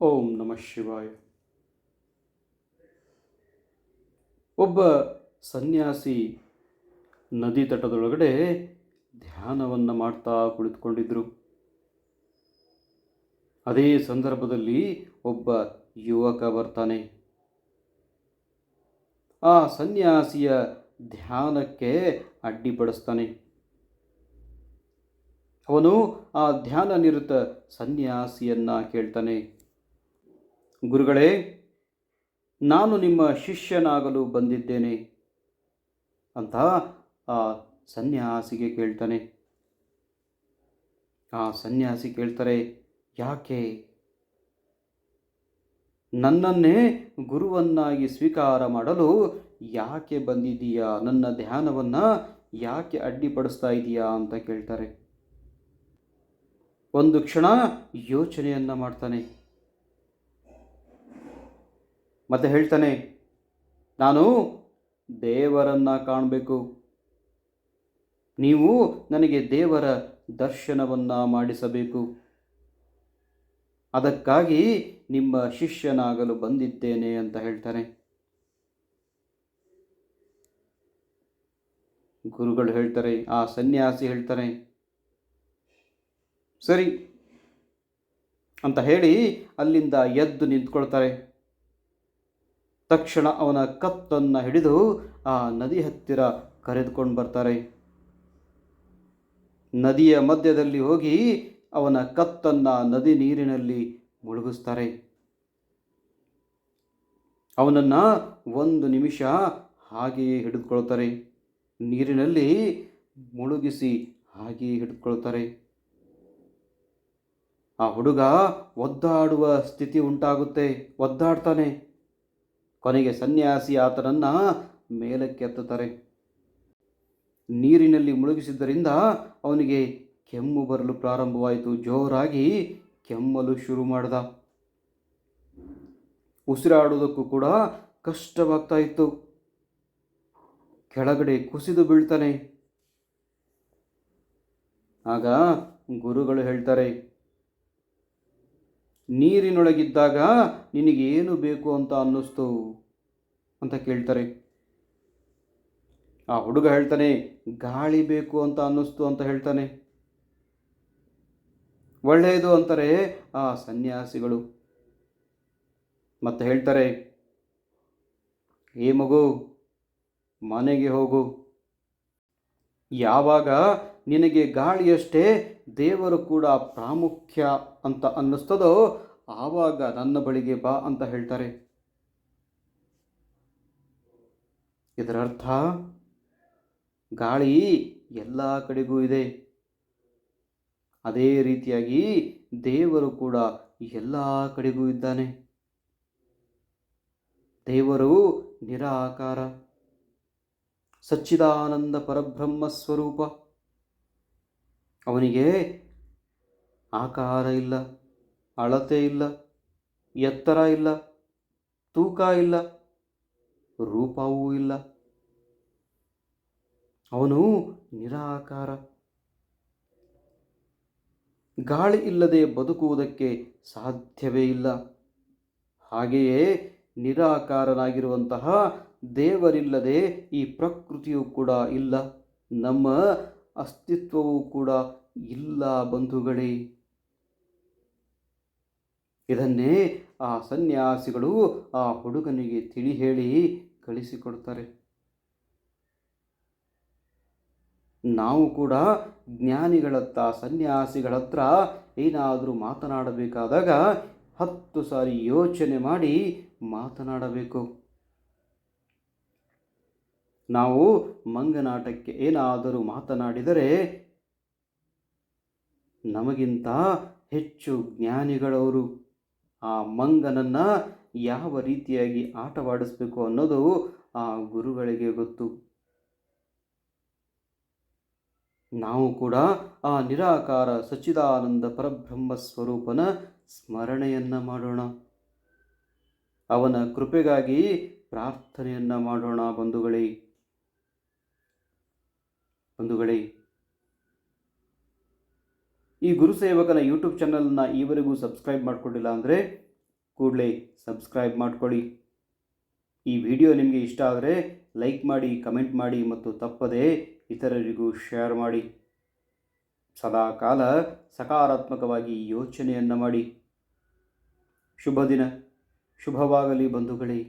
ಓಂ ನಮಃ ಶಿವಾಯ. ಒಬ್ಬ ಸನ್ಯಾಸಿ ನದಿ ತಟದೊಳಗಡೆ ಧ್ಯಾನವನ್ನು ಮಾಡ್ತಾ ಕುಳಿತುಕೊಂಡಿದ್ರು. ಅದೇ ಸಂದರ್ಭದಲ್ಲಿ ಒಬ್ಬ ಯುವಕ ಬರ್ತಾನೆ. ಆ ಸನ್ಯಾಸಿಯ ಧ್ಯಾನಕ್ಕೆ ಅಡ್ಡಿಪಡಿಸ್ತಾನೆ ಅವನು ಆ ಧ್ಯಾನ ನಿರತ ಸನ್ಯಾಸಿಯನ್ನ ಕೇಳ್ತಾನೆ. ಗುರುಗಳೇ, ನಾನು ನಿಮ್ಮ ಶಿಷ್ಯನಾಗಲು ಬಂದಿದ್ದೇನೆ ಅಂತ ಆ ಸನ್ಯಾಸಿಗೆ ಕೇಳ್ತಾನೆ. ಆ ಸನ್ಯಾಸಿ ಕೇಳ್ತಾರೆ, ಯಾಕೆ? ನನ್ನನ್ನೇ ಗುರುವನ್ನಾಗಿ ಸ್ವೀಕಾರ ಮಾಡಲು ಯಾಕೆ ಬಂದಿದ್ದೀಯಾ? ನನ್ನ ಧ್ಯಾನವನ್ನು ಯಾಕೆ ಅಡ್ಡಿಪಡಿಸ್ತಾ ಇದೀಯಾ? ಅಂತ ಕೇಳ್ತಾರೆ. ಒಂದು ಕ್ಷಣ ಯೋಚನೆಯನ್ನು ಮಾಡ್ತಾನೆ. ಮತ್ತೆ ಹೇಳ್ತಾನೆ, ನಾನು ದೇವರನ್ನ ಕಾಣಬೇಕು. ನೀವು ನನಗೆ ದೇವರ ದರ್ಶನವನ್ನು ಮಾಡಿಸಬೇಕು. ಅದಕ್ಕಾಗಿ ನಿಮ್ಮ ಶಿಷ್ಯನಾಗಲು ಬಂದಿದ್ದೇನೆ ಅಂತ ಹೇಳ್ತಾನೆ ಗುರುಗಳು ಹೇಳ್ತಾರೆ, ಆ ಸನ್ಯಾಸಿ ಹೇಳ್ತಾನೆ ಸರಿ, ಅಂತ ಹೇಳಿ ಅಲ್ಲಿಂದ ಎದ್ದು ನಿಂತ್ಕೊಳ್ತಾರೆ. ತಕ್ಷಣ ಅವನ ಕತ್ತನ್ನು ಹಿಡಿದು ಆ ನದಿ ಹತ್ತಿರ ಕರೆದುಕೊಂಡು ಬರ್ತಾರೆ. ನದಿಯ ಮಧ್ಯದಲ್ಲಿ ಹೋಗಿ ಅವನ ಕತ್ತನ್ನು ನದಿ ನೀರಿನಲ್ಲಿ ಮುಳುಗಿಸ್ತಾರೆ. ಅವನನ್ನು ಒಂದು ನಿಮಿಷ ಹಾಗೆಯೇ ಹಿಡಿದುಕೊಳ್ತಾರೆ. ನೀರಿನಲ್ಲಿ ಮುಳುಗಿಸಿ ಹಾಗೆಯೇ ಹಿಡಿದುಕೊಳ್ತಾರೆ. ಆ ಹುಡುಗ ಒದ್ದಾಡುವ ಸ್ಥಿತಿ ಉಂಟಾಗುತ್ತೆ. ಒದ್ದಾಡ್ತಾನೆ. ಕೊನೆಗೆ ಸನ್ಯಾಸಿ ಆತನನ್ನು ಮೇಲಕ್ಕೆ ಎತ್ತುತ್ತಾರೆ. ನೀರಿನಲ್ಲಿ ಮುಳುಗಿಸಿದ್ದರಿಂದ ಅವನಿಗೆ ಕೆಮ್ಮು ಬರಲು ಪ್ರಾರಂಭವಾಯಿತು. ಜೋರಾಗಿ ಕೆಮ್ಮಲು ಶುರು ಮಾಡಿದ. ಉಸಿರಾಡುವುದಕ್ಕೂ ಕೂಡ ಕಷ್ಟವಾಗ್ತಾ ಇತ್ತು. ಕೆಳಗಡೆ ಕುಸಿದು ಬೀಳ್ತಾನೆ. ಆಗ ಗುರುಗಳು ಹೇಳ್ತಾರೆ ನೀರಿನೊಳಗಿದ್ದಾಗ ನಿನಗೇನು ಬೇಕು ಅಂತ ಅನ್ನಿಸ್ತು ಅಂತ ಕೇಳ್ತಾರೆ. ಆ ಹುಡುಗ ಹೇಳ್ತಾನೆ, ಗಾಳಿ ಬೇಕು ಅಂತ ಅನ್ನಿಸ್ತು ಅಂತ ಹೇಳ್ತಾನೆ. ಒಳ್ಳೆಯದು ಅಂತಾರೆ ಆ ಸನ್ಯಾಸಿಗಳು. ಮತ್ತೆ ಹೇಳ್ತಾರೆ ಏ ಮಗು, ಮನೆಗೆ ಹೋಗು. ಯಾವಾಗ ನಿನಗೆ ಗಾಳಿಯಷ್ಟೇ ದೇವರು ಕೂಡ ಪ್ರಾಮುಖ್ಯ ಅಂತ ಅನ್ನಿಸ್ತದೋ ಆವಾಗ ನನ್ನ ಬಳಿಗೆ ಬಾ ಅಂತ ಹೇಳ್ತಾರೆ. ಇದರರ್ಥ, ಗಾಳಿ ಎಲ್ಲ ಕಡೆಗೂ ಇದೆ. ಅದೇ ರೀತಿಯಾಗಿ ದೇವರು ಕೂಡ ಎಲ್ಲ ಕಡೆಗೂ ಇದ್ದಾನೆ. ದೇವರು ನಿರಾಕಾರ, ಸಚ್ಚಿದಾನಂದ ಪರಬ್ರಹ್ಮ ಸ್ವರೂಪ. ಅವನಿಗೆ ಆಕಾರ ಇಲ್ಲ, ಅಳತೆ ಇಲ್ಲ, ಎತ್ತರ ಇಲ್ಲ, ತೂಕ ಇಲ್ಲ, ರೂಪವೂ ಇಲ್ಲ. ಅವನು ನಿರಾಕಾರ. ಗಾಳಿ ಇಲ್ಲದೆ ಬದುಕುವುದಕ್ಕೆ ಸಾಧ್ಯವೇ ಇಲ್ಲ. ಹಾಗೆಯೇ ನಿರಾಕಾರನಾಗಿರುವಂತಹ ದೇವರಿಲ್ಲದೆ ಈ ಪ್ರಕೃತಿಯು ಕೂಡ ಇಲ್ಲ. ನಮ್ಮ ಅಸ್ತಿತ್ವವೂ ಕೂಡ ಇಲ್ಲ, ಬಂಧುಗಳೇ. ಇದನ್ನೇ ಆ ಸನ್ಯಾಸಿಗಳು ಆ ಹುಡುಗನಿಗೆ ತಿಳಿ ಹೇಳಿ ಕಳಿಸಿಕೊಡ್ತಾರೆ. ನಾವು ಕೂಡ ಜ್ಞಾನಿಗಳತ್ತ, ಸನ್ಯಾಸಿಗಳತ್ರ ಏನಾದರೂ ಮಾತನಾಡಬೇಕಾದಾಗ ಹತ್ತು ಸಾರಿ ಯೋಚನೆ ಮಾಡಿ ಮಾತನಾಡಬೇಕು. ನಾವು ಮಂಗನಾಟಕ್ಕೆ ಏನಾದರೂ ಮಾತನಾಡಿದರೆ ನಮಗಿಂತ ಹೆಚ್ಚು ಜ್ಞಾನಿಗಳವರು ಆ ಮಂಗನನ್ನು ಯಾವ ರೀತಿಯಾಗಿ ಆಟವಾಡಿಸ್ಬೇಕು ಅನ್ನೋದು ಆ ಗುರುಗಳಿಗೆ ಗೊತ್ತು. ನಾವು ಕೂಡ ಆ ನಿರಾಕಾರ ಸಚ್ಚಿದಾನಂದ ಪರಬ್ರಹ್ಮ ಸ್ವರೂಪನ ಸ್ಮರಣೆಯನ್ನು ಮಾಡೋಣ. ಅವನ ಕೃಪೆಗಾಗಿ ಪ್ರಾರ್ಥನೆಯನ್ನು ಮಾಡೋಣ ಬಂಧುಗಳೇ. ಬಂಧುಗಳೇ, ಈ ಗುರುಸೇವಕನ ಯೂಟ್ಯೂಬ್ ಚಾನಲನ್ನು ಈವರೆಗೂ ಸಬ್ಸ್ಕ್ರೈಬ್ ಮಾಡಿಕೊಂಡಿಲ್ಲ ಅಂದರೆ ಕೂಡಲೇ ಸಬ್ಸ್ಕ್ರೈಬ್ ಮಾಡ್ಕೊಳ್ಳಿ. ಈ ವಿಡಿಯೋ ನಿಮಗೆ ಇಷ್ಟ ಆದರೆ ಲೈಕ್ ಮಾಡಿ ಕಮೆಂಟ್ ಮಾಡಿ ಮತ್ತು ತಪ್ಪದೇ ಇತರರಿಗೂ ಶೇರ್ ಮಾಡಿ. ಸದಾಕಾಲ ಸಕಾರಾತ್ಮಕವಾಗಿ ಯೋಚನೆಯನ್ನು ಮಾಡಿ. ಶುಭ ದಿನ. ಶುಭವಾಗಲಿ ಬಂಧುಗಳೇ.